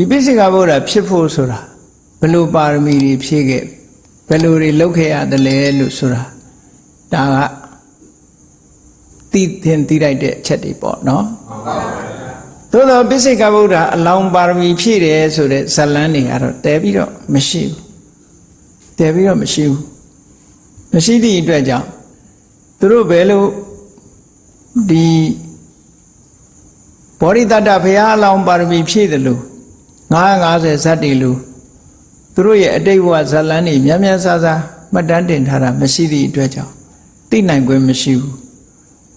ဒီပိစိကဗုဒ္ဓဖြစ်ဖို့ဆိုတာဘယ်လိုပါရမီတွေဖြည့်ခဲ့ဘယ်လိုတွေလုပ်ခဲ့ရတယ်လဲလို့ဆိုတာဒါကသိသင်သိလိုက်တဲ့အချက်တွေပေါ့နော်သို့တော့ပိစိကဗုဒ္ဓအလောင်းပါရမီဖြည့်တယ်ဆိုတဲ့ဇလန်းတွေကတော့တဲပြီးတော့မရှိဘူးတဲပြီးတော့မရှိဘူးမရှိသည့်အတွက်ကြောင့်သူတို့ဘယ်လိုဒီဘောရိတတ္တဘုရားအလောင်းပါရမီဖြည့်တယ်လို့ 950ဇတ်တွေလို့သူတို့ရဲ့အတိတ်ဘဝဇလန်းတွေများများဆဆမှတ်တမ်းတင်ထားတာမရှိသည့်အတွက်ကြောင့်သိနိုင်ခွင့်မရှိဘူး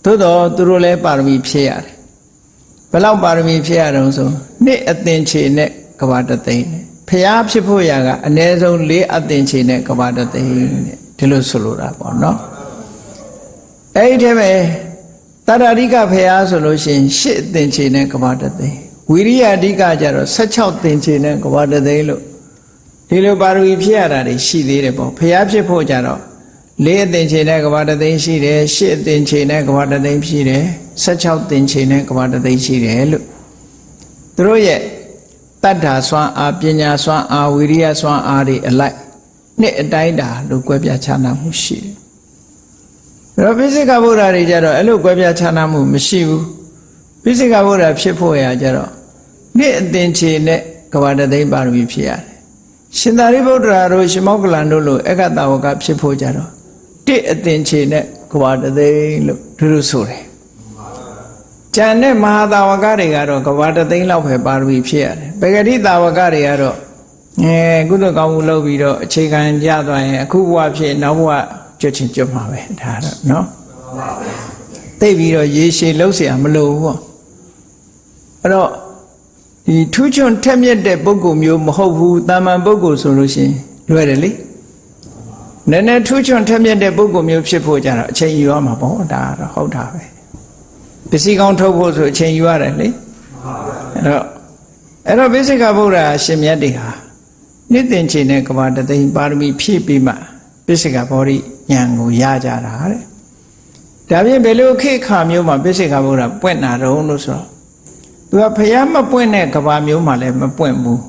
သို့တော့သူတို့လည်းပါရမီဖြည့်ရတယ်ဘယ်လောက်ပါရမီဖြည့်ရတော့ဆိုနှစ်အသင်္ချေနဲ့ကဘာတသိန်းနဲ့ဘုရားဖြစ်ဖို့ရာကအနည်းဆုံး၄အသင်္ချေနဲ့ကဘာတသိန်းနဲ့ဒီလိုဆိုလိုတာပေါ့နော်အဲ့ဒီတည်းပဲတတ္တရိကဖရာဆိုလို့ရှိရင်ရှစ်သင်္ချေနဲ့ကဘာတသိန်း ဝိရိယအဓိကကျတော့16သင်္ချေနဲ့ကဘာတသိန်းလို့ဒီလိုပါရမီဖြည့်ရတာတွေရှိသေးတယ်ပေါ့ဖရာဖြစ်ဖို့ကြတော့လေးအသင်္ချေနဲ့ကဘာတသိန်းရှိတယ်ရှစ်အသင်္ချေနဲ့ကဘာတသိန်းရှိတယ်16သင်္ချေနဲ့ကဘာတသိန်းရှိတယ်လို့သူတို့ရဲ့တတ္ထာစွမ်းအားပညာစွမ်းအားဝိရိယစွမ်းအားတွေအလိုက်နှစ်အတိုင်းတာလို့ကွဲပြားခြားနာမှုရှိတယ်။ဒါတော့ပိစိကဗုဒ္ဓတွေကြတော့အဲ့လိုကွဲပြားခြားနာမှုမရှိဘူး။ပိစိကဗုဒ္ဓဖြစ်ဖို့ရာကြတော့ နှစ်အသင်္ချေနဲ့ကဘာတသိန်းပါရမီဖြစ်ရတယ်။ရှင်သာရိပုတ္တရာတို့ရှင်မောကလန်တို့လိုအက္ခတဝကဖြစ်ဖို့ကြတော့တစ်အသင်္ချေနဲ့ကဘာတသိန်းလို့သူတို့ဆိုတယ်။ကျန်တဲ့မဟာတာဝကတွေကတော့ကဘာတသိန်းလောက်ပဲပါရမီဖြစ်ရတယ်။ပဂတိတာဝကတွေကတော့အဲကုသကောင်းမှုလုပ်ပြီးတော့အခြေခံကြသွားရင်အခုဘဝဖြစ်နောက်ဘဝကြွချင်ကြွမှာပဲဒါတော့နော်သိပြီးတော့ရေရှည်လှုပ်เสียမလို့ဘူးပေါ့အဲ့တော့ ဒီထူးချွန်ထက်မြက်တဲ့ပုဂ္ဂိုလ်မျိုးမဟုတ်ဘူးတာမန်ပုဂ္ဂိုလ်ဆိုလို့ရှိရင်လွယ်တယ်လေနည်းနည်းထူးချွန်ထက်မြက်တဲ့ပုဂ္ဂိုလ်မျိုးဖြစ်ဖို့ကြတော့အချိန်ယူရမှာပေါ့ဒါကတော့ဟုတ်တာပဲပစ္စည်းကောင်းထုတ်ဖို့ဆိုအချိန်ယူရတယ်လေအဲ့တော့အဲ့တော့ဘိစိကဗုဒ္ဓရှင်မြတ်တွေဟာနိသင်ချေနဲ့ကဘာတသိန်းပါရမီဖြည့်ပြီးမှပိစိကဘောရိဉာဏ်ကိုရကြတာတဲ့ဒါဖြင့်ဘယ်လိုခေတ်ခါမျိုးမှာပိစိကဗုဒ္ဓပွင့်တာတုံးလို့ဆိုတော့ သူကဖျားမပွင့်တဲ့ကဘာမျိုးမှာလည်းမပွင့်ဘူး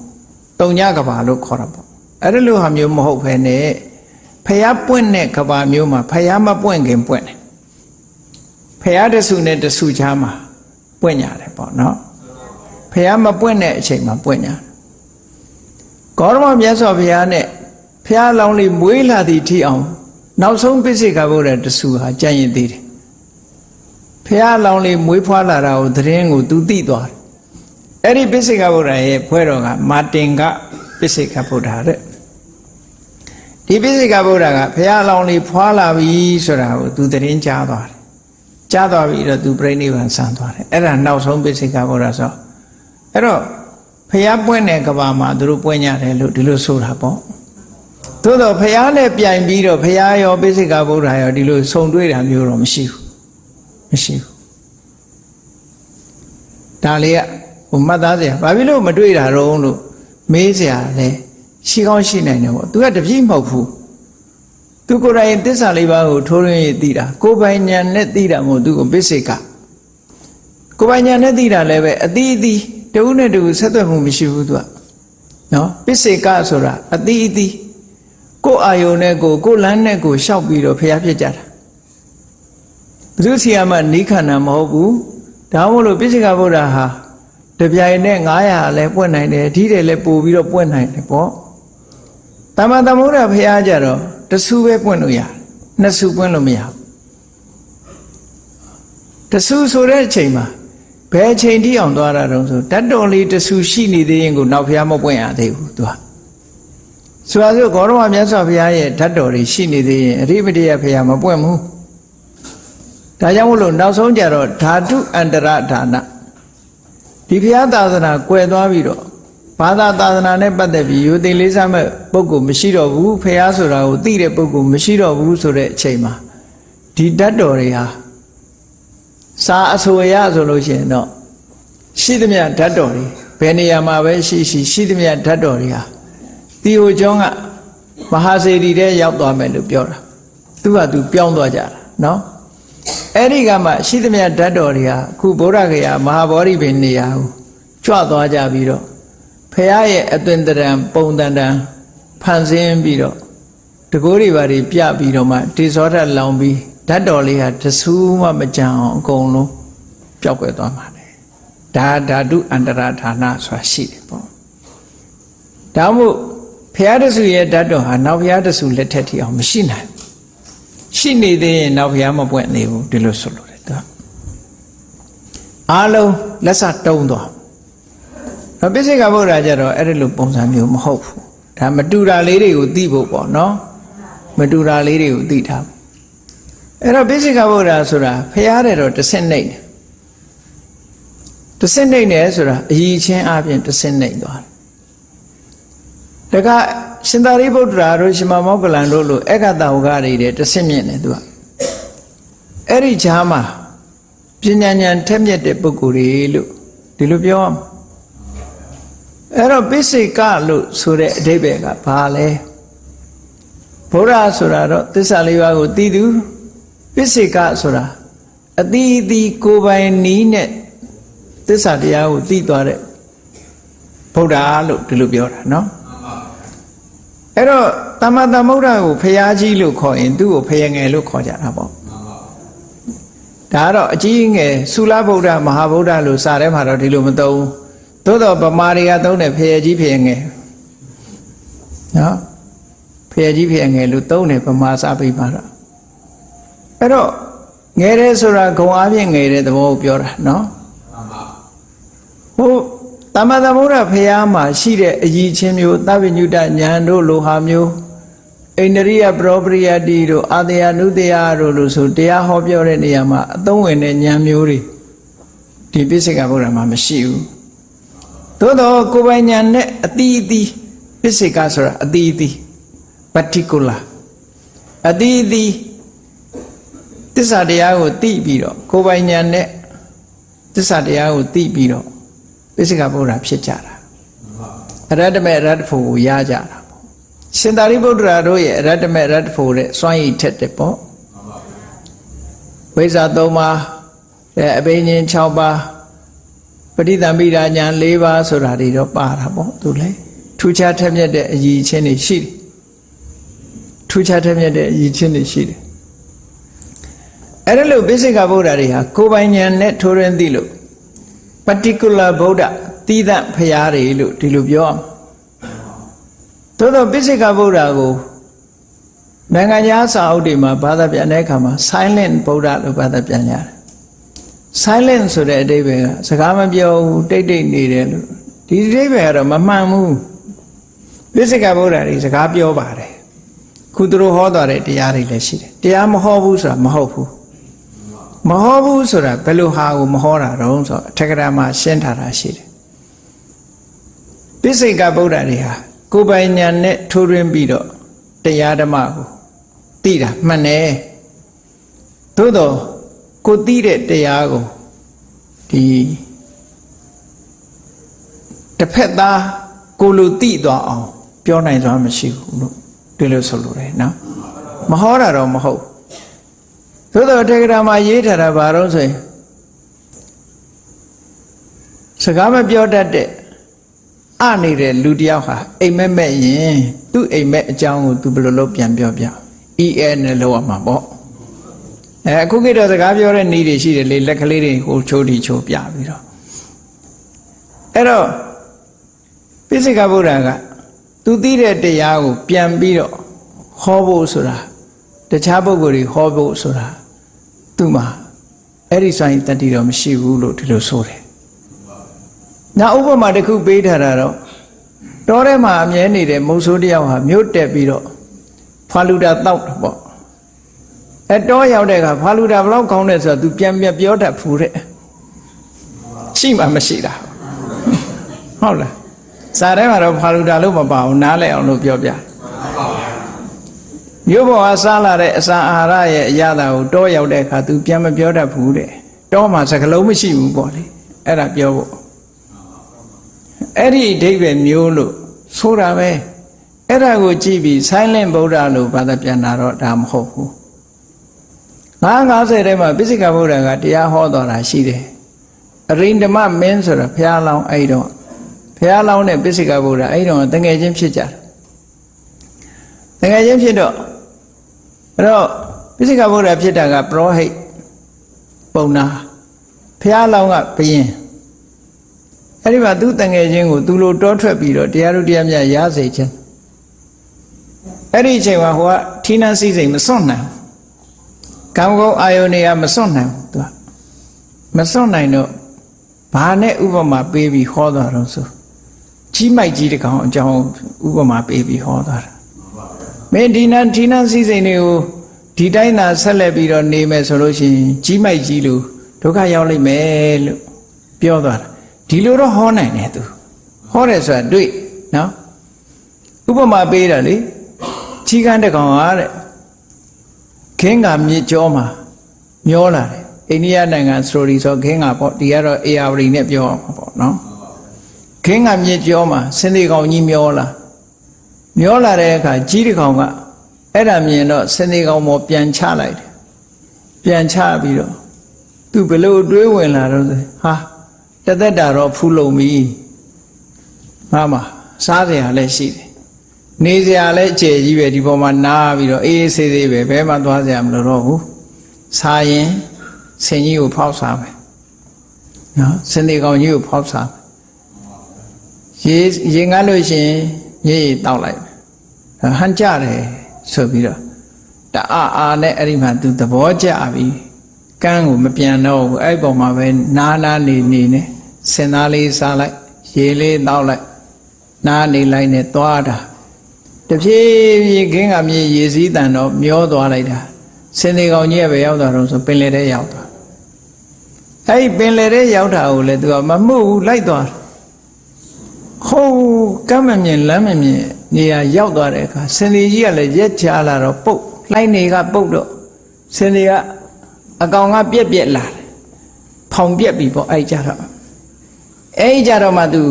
တုံညကဘာလို့ခေါ်တာပေါ့အဲ့ဒါလိုဟာမျိုးမဟုတ်ဘဲနဲ့ဖျားပွင့်တဲ့ကဘာမျိုးမှာဖျားမပွင့်ခင်ပွင့်တယ်ဖျားတဆုနဲ့တဆုချားမှာပွင့်ရတယ်ပေါ့နော်ဖျားမပွင့်တဲ့အချိန်မှာပွင့်ညာဂေါရမမြတ်စွာဘုရားနဲ့ဖျားလောင်းလေးမွေးလာသည့်ထိအောင်နောက်ဆုံးပိစိကဗုဒ္ဓတဆူဟာကြံ့ရင်သေးတယ် ဖျားလောင်းလေးမွေးဖွားလာတာကိုသတင်းကိုသူသိသွားတယ်အဲ့ဒီပိစိကဗုဒ္ဓရဲ့ဖွဲတော်ကမာတင်ကပိစိကဗုဒ္ဓတဲ့ဒီပိစိကဗုဒ္ဓကဖျားလောင်းလေးဖွားလာပြီဆိုတာကိုသူသတင်းကြားသွားတယ်ကြားသွားပြီတော့သူပြိဋိဘံဆန်သွားတယ်အဲ့ဒါနောက်ဆုံးပိစိကဗုဒ္ဓဆိုအဲ့တော့ဖျားပွင့်တဲ့ကဘာမှာသူတို့ပွင့်ကြတယ်လို့ဒီလိုဆိုတာပေါ့သို့တော့ဖះနဲ့ပြိုင်ပြီးတော့ဖះရောပိစိကဗုဒ္ဓရောဒီလိုဆုံတွေ့တာမျိုးတော့မရှိဘူး မရှိဘူးဒါလေးကဟိုမှတ်သားစရာဘာဖြစ်လို့မတွေ့တာတော့လို့မေးစရာလဲရှိကောင်းရှိနိုင်တယ်ပေါ့ तू ကတပြည့်မဟုတ်ဘူး तू ကိုယ်တိုင်သစ္စာလေးပါးကိုထိုးရင်းသိတာကိုယ်ပိုင်ဉာဏ်နဲ့သိတာမဟုတ် तू ကိုပိစိကကိုယ်ပိုင်ဉာဏ်နဲ့သိတာလည်းပဲအတိအသီးတဦးနဲ့တဦးဆက်သွယ်မှုမရှိဘူး तू ကနော်ပိစိကဆိုတာအတိအသီးကိုယ်အာယုန်နဲ့ကိုယ်ကိုယ်လမ်းနဲ့ကိုယ်ရှောက်ပြီးတော့ဖျားဖြစ်ကြတာ ဘုသူဆီယမနိခန္ဓာမဟုတ်ဘူးဒါမှမဟုတ်ပိစိကဗုဒ္ဓဟာတပြိုင်နဲ့900လည်းပွင့်နိုင်တယ်အဓိတယ်လည်းပို့ပြီးတော့ပွင့်နိုင်တယ်ပေါ့တမန်သမုဒ္ဒဖျားကြတော့တဆူပဲပွင့်လို့ရတယ်နှစ်ဆူပွင့်လို့မရဘူးတဆူဆိုတဲ့အချိန်မှာဘယ်အချိန်တိအောင်သွားတာတုံးဆိုတတ်တော်လေးတဆူရှိနေသေးရင်ကိုနောက်ဖျားမပွင့်ရသေးဘူးသူကဆိုပါစို့ဂေါရမမြတ်စွာဘုရားရဲ့ဓာတ်တော်တွေရှိနေသေးရင်အရိပတိယဘုရားမပွင့်ဘူး ဒါကြောင့်မို့လို့နောက်ဆုံးကြတော့ဓာတုအန္တရဒါနဒီဘုရားသာသနာကွယ်သွားပြီးတော့ဘာသာသာသနာနဲ့ပတ်သက်ပြီးယူသိလေးစားမဲ့ပုဂ္ဂိုလ်မရှိတော့ဘူးဘုရားဆိုတာကိုသိတဲ့ပုဂ္ဂိုလ်မရှိတော့ဘူးဆိုတဲ့အချိန်မှာဒီဓာတ်တော်တွေဟာစာအဆိုရဆိုလို့ရှိရင်တော့ရှိသမျှဓာတ်တော်တွေဘယ်နေရာမှာပဲရှိရှိရှိသမျှဓာတ်တော်တွေဟာတီဟိုကျောင်းကမဟာစေတီတဲ့ရောက်သွားမယ်လို့ပြောတာသူကသူပြောင်းသွားကြတာနော် အဲ့ဒီကမှရှိသမျှဓာတ်တော်တွေဟာအခုဗုဒ္ဓဂယာမဟာဗောဓိပင်နေရာကိုကြွသွားကြပြီးတော့ဖះရဲ့အသွင်တရံပုံတန်တန်ဖန်ဆင်းပြီးတော့တကိုးတွေပါတွေပြပြီးတော့မှတေဇောဓာတ်လောင်ပြီးဓာတ်တော်လေးဟာတဆူးမှမကြံအောင်အကုန်လုံးပျောက်ကွယ်သွားမှာလေဒါဓာတုအန္တရာဌာနဆိုတာရှိတယ်ပေါ့ဒါမို့ဖះတဆူရဲ့ဓာတ်တော်ဟာနောက်ဖះတဆူလက်ထက်ထိအောင်မရှိနိုင်ဘူး ရှိနေသေးရင်နောက်ဖះမပွင့်နေဘူးဒီလိုဆိုလို့တယ်သူကအားလုံးလက်စတုံးသွားတော့ပိစိကဗုဒ္ဓကြတော့အဲ့ဒီလိုပုံစံမျိုးမဟုတ်ဘူးဒါမတူတာလေးတွေကိုသိဖို့ပေါ့နော်မတူတာလေးတွေကိုသိထားဖို့အဲ့တော့ပိစိကဗုဒ္ဓဆိုတာဖျားတယ်တော့တစ်ဆင့်နှိမ့်တယ်တစ်ဆင့်နှိမ့်တယ်ဆိုတာအည်ချင်းအပြင်တစ်ဆင့်နှိမ့်သွားတယ်ဒါက ရှင်သာရိပုတ္တရာတို့ရှင်မမောကလန်တို့လိုအက္ခတဝကတွေတဲ့တစ်ဆင့်မြင့်တယ်သူကအဲ့ဒီဈာမှာပညာဉာဏ်ထက်မြက်တဲ့ပုဂ္ဂိုလ်တွေလို့ဒီလိုပြောရမှာ အဲ့တော့ပိစိကလို့ဆိုတဲ့အဓိပ္ပာယ်ကဘာလဲဘုရားဆိုတာတော့သစ္စာလေးပါးကိုသိသူပိစိကဆိုတာအတိအသီးကိုယ်ပိုင်နီးနဲ့သစ္စာတရားကိုသိသွားတဲ့ဘုရားလို့ဒီလိုပြောတာเนาะ အဲ့တော့တမ္မာသမုဒ္ဒကိုဖရာကြီးလို့ခေါ်ရင်သူ့ကိုဖယငယ်လို့ခေါ်ကြတာပေါ့ဒါကတော့အကြီးငယ်သုလဗုဒ္ဓမဟာဗုဒ္ဓလို့စာထဲမှာတော့ဒီလိုမသုံးဘူးသို့တော့ဗမာတွေကသုံးတယ်ဖယကြီးဖယငယ်နော်ဖယကြီးဖယငယ်လို့သုံးတယ်ဗမာစာပေမှာတော့အဲ့တော့ငယ်တယ်ဆိုတာဂုံအားဖြင့်ငယ်တဲ့သဘောကိုပြောတာနော်ဟို တမ္မသမုဒ္ဒဖရာမှာရှိတဲ့အည်ချင်းမျိုးသဗ္ဗညုတဉာဏ်တို့လိုဟာမျိုးအိန္ဒရိယပရောပရိယတိတို့အာတယနုတယတို့လို့ဆိုတရားဟောပြောတဲ့နေရာမှာအသုံးဝင်တဲ့ဉာဏ်မျိုးတွေဒီပိစိကဗုဒ္ဓမှာမရှိဘူးသို့တော့ကိုယ်ပိုင်ညာနဲ့အတီးအတီးပစ္စေကဆိုတာအတီးအတီး particular အတီးအတီးသစ္စာတရားကိုသိပြီးတော့ကိုယ်ပိုင်ညာနဲ့သစ္စာတရားကိုသိပြီးတော့ ပစ္စေကဗုဒ္ဓဖြစ်ကြတာအရတ္တမေအရတ္တဖို့ကိုရကြတာပေါ့ရှင်သာရိပုတ္တရာတို့ရဲ့အရတ္တမေအရတ္တဖို့တဲ့စွမ်းရည်ထက်တယ်ပေါ့ဝိဇ္ဇာ၃ပါးအဲအဘိညာဉ်6ပါးပဋိသမိဒါညာ၄ပါးဆိုတာတွေတော့ပါတာပေါ့သူလေထူးခြားထက်မြက်တဲ့အရည်ချင်းတွေရှိတယ်ထူးခြားထက်မြက်တဲ့အရည်ချင်းတွေရှိတယ်အဲ့ဒါလို့ဘိစိကဗုဒ္ဓတွေဟာကိုယ်ပိုင်ဉာဏ်နဲ့ထိုးရင်းသိလို့ particular ဗုဒ္ဓသီးသန့်ဖရာတွေလို့ဒီလိုပြောအောင်သို့တော့ဘိစိကဗုဒ္ဓကိုနိုင်ငံခြားစာအုပ်တွေမှာဘာသာပြန်တဲ့အခါမှာ silent ဗုဒ္ဓလို့ဘာသာပြန်ရတယ် silent ဆိုတဲ့အဓိပ္ပာယ်ကစကားမပြောဘူးတိတ်တိတ်နေတယ်လို့ဒီအဓိပ္ပာယ်ကတော့မမှန်ဘူးပိစိကဗုဒ္ဓတွေစကားပြောပါတယ်ခုသူတို့ဟောသွားတဲ့တရားတွေလည်းရှိတယ်တရားမဟောဘူးဆိုတာမဟုတ်ဘူး မဟောဘူးဆိုတာဘယ်လိုဟာကိုမဟောတာတုံးဆိုတော့အထက်ကရာမှာရှင်းထားတာရှိတယ်ပိစိကဗုဒ္ဓတွေဟာကိုယ်ပိုင်ညာနဲ့ထိုးရင်းပြီးတော့တရားဓမ္မကိုသိတာမှန်တယ်သို့တော့ကိုသိတဲ့တရားကိုဒီတစ်ဖက်သားကိုလူသိသွားအောင် ပြောနိုင်စွာမရှိဘူးလို့ဒီလိုဆိုလိုတယ်နော်မဟောတာတော့မဟုတ် သို့တော့တေဂရာမှာရေးထားတာဘာလို့ဆိုရင်စကားမပြောတတ်တဲ့အနေတဲ့လူတယောက်ဟာအိမ်မက်မက်ရင်သူ့အိမ်မက်အကြောင်းကိုသူဘယ်လိုလုပ်ပြန်ပြောပြ EN နဲ့လောက်ရမှာပေါ့အဲအခုကိတော့စကားပြောတဲ့နည်းတွေရှိတယ်လေလက်ကလေးတွေဟိုချိုးတီချိုးပြပြီးတော့အဲ့တော့ပိစိကဗုဒ္ဓကသူသိတဲ့တရားကိုပြန်ပြီးတော့ဟောဖို့ဆိုတာတခြားပုဂ္ဂိုလ်တွေဟောဖို့ဆိုတာ သူ့မှာအဲ့ဒီဆိုင်တတိတော့မရှိဘူးလို့ဒီလိုဆိုတယ်။နောက်ဥပမာတစ်ခုပေးထားတာတော့တောထဲမှာအမြဲနေတဲ့မုတ်ဆိုးတယောက်ဟာမြို့တက်ပြီးတော့ဖာလူတာတောက်တယ်ပေါ့အဲတော့ရောက်တဲ့အခါဖာလူတာဘလောက်ကောင်းတယ်ဆိုတော့ तू ပြန်ပြန်ပြောတတ်ဖူးတဲ့ရှိမှမရှိတာဟုတ်လားစာထဲမှာတော့ဖာလူတာလို့မပါဘူးနားလည်အောင်လို့ပြောပြ မြို့ပေါ်ကစားလာတဲ့အစာအာဟာရရဲ့အရသာကိုတော့ရောက်တဲ့အခါ तू ပြန်မပြောတတ်ဘူးတဲ့တော့မှစကလုံးမရှိဘူးပေါ့လေအဲ့ဒါပြောဖို့အဲ့ဒီအဓိပ္ပာယ်မျိုးလို့ဆိုတာပဲအဲ့ဒါကိုကြည့်ပြီး silent ဗုဒ္ဓလို့ဘာသာပြန်တာတော့ဒါမဟုတ်ဘူး950ထဲမှာပိစိကဗုဒ္ဓကတရားဟောတော်တာရှိတယ်အရိန္ဒမမင်းဆိုတာဘုရားလောင်းအဲ့တော့ဘဘုရားလောင်းတဲ့ပိစိကဗုဒ္ဓအဲ့ဒီတော့တငယ်ချင်းဖြစ်ကြတယ်တငယ်ချင်းဖြစ်တော့ အဲ့တော့ပိစိကဗုဒ္ဓဖြစ်တာကပရောဟိတ်ပုံနာဘုရားလောင်းကဘယင်အဲ့ဒီမှာသူတငယ်ချင်းကိုသူလိုတောထွက်ပြီးတော့တရားတို့တရားမြတ်ရစေခြင်းအဲ့ဒီအချိန်မှာဟိုကထီးနှန်းစည်းစိမ်မစွန့်နိုင်ဘူးကံကောအာယုန်တွေကမစွန့်နိုင်ဘူးသူကမစွန့်နိုင်တော့ဘာနဲ့ဥပမာပေးပြီးဟောသွားတော့ဆိုကြီးမိုက်ကြီးတကောင်အကြောင်းဥပမာပေးပြီးဟောသွားတာ မင်းဒီနန်းဒီနန်းစည်းစိမ်တွေကိုဒီတိုင်းသာဆက်လက်ပြီးတော့နေမယ်ဆိုလို့ရှိရင်ကြီးမိုက်ကြီးလို့ဒုက္ခရောက်လိမ့်မယ်လို့ပြောသွားတာဒီလိုတော့ဟောနိုင်တယ်သူဟောတယ်ဆိုတာတွေ့နော်ဥပမာပေးတာလေကြီးကန်းတကောင်ဟာတဲ့ခင်းကမြေကြောမှာမျောလာတယ်အိန္ဒိယနိုင်ငံစတိုရီဆိုခင်းကပေါ့ဒီကတော့ AR နဲ့ပြောအောင်ပေါ့နော်ခင်းကမြေကြောမှာစင်သေးကောင်ကြီးမျောလာ မျောလာတဲ့အခါကြီးတကောင်ကအဲ့ဒါမြင်တော့စင်သေးကောင်ပေါ်ပြန်ချလိုက်တယ်ပြန်ချပြီးတော့သူဘလို့တွေးဝင်လာတော့ဆိုဟာတသက်တာတော့ဖူးလုံပြီမှန်ပါစားစရာလည်းရှိတယ်နေစရာလည်းအခြေကြီးပဲဒီပေါ်မှာနားပြီးတော့အေးအေးဆေးဆေးပဲဘဲမှသွားစရာမလိုတော့ဘူးစားရင်ဆင်ကြီးကိုဖောက်စားမယ်နော်စင်ဒီကောင်ကြီးကိုဖောက်စားရေရေငတ်လို့ရှိရင် ရေရေတောက်လိုက်ဟန်ကြတယ်ဆိုပြီးတော့တအားအားနဲ့အဲ့ဒီမှာသူသဘောကျပြီကန်းကိုမပြန်တော့ဘူးအဲ့ပေါ်မှာပဲနားနားနေနေနဲ့စင်သားလေးစားလိုက်ရေလေးတောက်လိုက်နားနေလိုက်နဲ့သွားတာတဖြည်းဖြည်းခင်းကမြေရေစည်းတန်တော့မျောသွားလိုက်တာစင်ဒီကောင်ကြီးကပဲရောက်သွားတော့ဆိုပင်လေတဲ့ရောက်သွားအဲ့ဒီပင်လေတဲ့ရောက်တာကိုလေသူကမမှုဘူးလိုက်သွား ဟိုးကမ်းမမြင်လမ်းမမြင်နေရာရောက်သွားတဲ့အခါစင်ဒီကြီးကလည်းရက်ချလာတော့ပုတ်လိုက်နေကပုတ်တော့စင်ဒီကအကောင်ကပြက်ပြက်လာတယ်ဖောင်ပြက်ပြီပေါ့အဲ့ကြတော့အဲ့ကြတော့မှသူ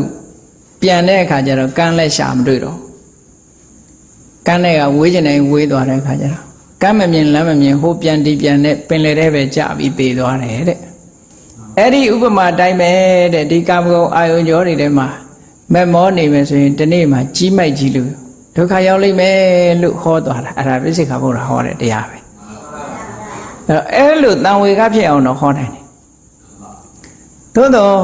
ပြန်တဲ့အခါကျတော့ကန်းလက်ရှာမတွေ့တော့ကန်းတဲ့ကဝေးကျင်နေဝေးသွားတဲ့အခါကျတော့ကမ်းမမြင်လမ်းမမြင်ဟိုပြန်ဒီပြန်နဲ့ပင်လေတဲ့ပဲကြပြီးသေသွားတယ်တဲ့အဲ့ဒီဥပမာတိုင်းပဲတဲ့ဒီကာမဂုဏ်အာယုံကြောတွေထဲမှာ မက်မောနေမယ်ဆိုရင်ဒီနေ့မှာကြီးမိုက်ကြီးလို့ဒုက္ခရောက်လိမ့်မယ်လို့ဟောသွားတာအဲ့ဒါပြစ္ဆေခဘုရားဟောတဲ့တရားပဲအဲ့တော့အဲ့လိုတန်ဝေကဖြစ်အောင်တော့ဟောနိုင်တယ်သို့တော့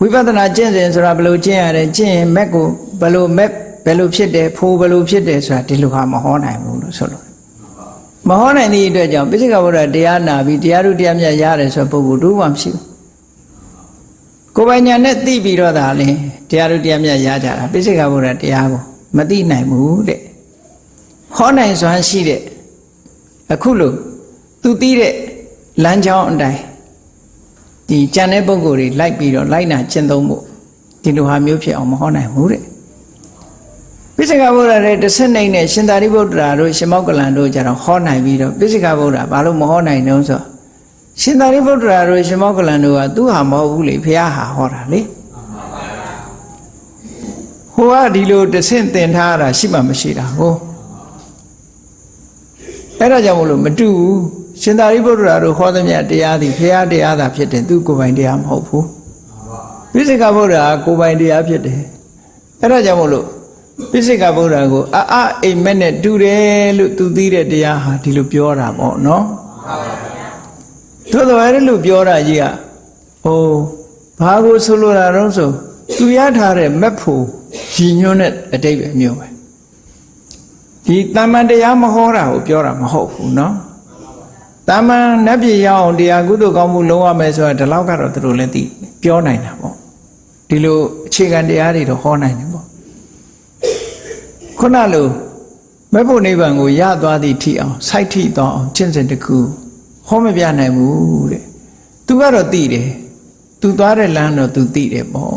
ဝိပဿနာကျင့်စဉ်ဆိုတာဘယ်လိုကျင့်ရလဲကျင့်ရင်မက်ကိုဘယ်လိုမက်ဘယ်လိုဖြစ်တယ်ဖိုးဘယ်လိုဖြစ်တယ်ဆိုတာဒီလိုဟာမဟောနိုင်ဘူးလို့ဆိုလို့မဟောနိုင်သည့်အတွက်ကြောင့်ပိစိကဗုဒ္ဓတရားနာပြီးတရားတို့တရားမြတ်ရတယ်ဆိုပုဂ္ဂိုလ်တို့မှမရှိဘူး ကိုယ်ပိုင်ညာနဲ့သိပြီးတော့ဒါလေတရားတို့တရားမြတ်ရကြတာပိစိကဗုဒ္ဓတရားကိုမသိနိုင်ဘူးတဲ့ဟောနိုင်စွမ်းရှိတဲ့အခုလို့သူသိတဲ့လမ်းကြောင်းအတိုင်းဒီကြံတဲ့ပုံကိုယ်တွေလိုက်ပြီးတော့လိုက်နာကျင့်သုံးဖို့ဒီလိုဟာမျိုးဖြစ်အောင်မဟောနိုင်ဘူးတဲ့ပိစိကဗုဒ္ဓရဲ့တစ်ဆက်နိုင်နဲ့ရှင်သာရိပုတ္တရာတို့ရှင်မောက္ကလန်တို့ကြတော့ဟောနိုင်ပြီးတော့ပိစိကဗုဒ္ဓဘာလို့မဟောနိုင်တုံးဆို ရှင်သာရိပုတ္တရာတို့ရှင်မောက္ကလန်တို့ကသူဟာမဟုတ်ဘူးလေဘုရားဟာဟောတာလေဟိုကဒီလိုတစ်ဆင့်သင်ထားတာရှိမှမရှိတာဟိုအဲ့ဒါကြောင့်မလို့မတူဘူးရှင်သာရိပုတ္တရာတို့ဟောသမျှတရားသည်ဘုရားတရားသာဖြစ်တယ်သူကိုယ်ပိုင်တရားမဟုတ်ဘူးပိစိကဗုဒ္ဓဟာကိုယ်ပိုင်တရားဖြစ်တယ်အဲ့ဒါကြောင့်မလို့ပိစိကဗုဒ္ဓကိုအာအအိမ်မက်နဲ့တူတယ်လို့သူသိတဲ့တရားဟာဒီလိုပြောတာပေါ့နော် သို့တော်အဲ့လိုပြောတာကြီးကဟိုဘာကိုဆိုလိုတာတော့ဆိုသူရထားတဲ့မက်ဖို့ရည်ညွှန်းတဲ့အတိတ်ပဲမျိုးပဲဒီတမန်တရားမဟောတာကိုပြောတာမဟုတ်ဘူးเนาะတမန်နတ်ပြည်ရအောင်တရားကုသိုလ်ကောင်းမှုလုံးဝမယ်ဆိုတာဒီလောက်ကတော့သူတို့လည်းသိပြောနိုင်တာပေါ့ဒီလိုအခြေခံတရားတွေတော့ဟောနိုင်တယ်ပေါ့ခုနလိုမဲ့ဖို့နိဗ္ဗာန်ကိုရသွားသည့်ထိအောင်စိုက်ထိသွားအောင်ကျင့်စဉ်တစ်ခု ဟောမပြနိုင်ဘူးတဲ့သူကတော့သိတယ်သူသွားတဲ့လမ်းတော့သူသိတယ်ပေါ့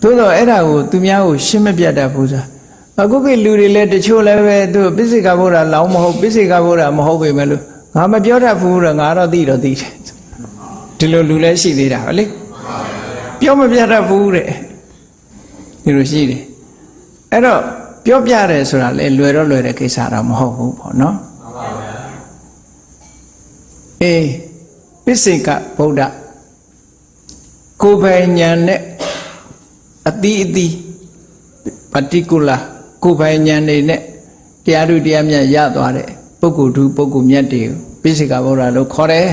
သို့တော့အဲ့ဒါကိုသူများကိုရှင်းမပြတတ်ဘူးစားအခုကလူတွေလည်းတချို့လည်းပဲသူပိစိကဗုဒ္ဓလောင်းမဟုတ်ပိစိကဗုဒ္ဓမဟုတ်ပေမဲ့လို့ငါမပြောတတ်ဘူးတော့ငါတော့သိတော့သိတယ်ဒီလိုလူလည်းရှိသေးတာပဲလေပြောမပြတတ်ဘူးတဲ့ဒီလိုရှိတယ်အဲ့တော့ပြောပြတယ်ဆိုတာလေလွယ်တော့လွယ်တဲ့ကိစ္စတော့မဟုတ်ဘူးပေါ့နော် အေးပိစိကဗုဒ္ဓကိုယ်ပိုင်ညာနဲ့အသီးအသီး particular ကိုယ်ပိုင်ဉာဏ်နေနဲ့တရားတို့တရားမြတ်ရသွားတဲ့ပုဂ္ဂိုလ်သူပုဂ္ဂိုလ်မြတ်တွေကိုပိစိကဗုဒ္ဓလို့ခေါ်တယ်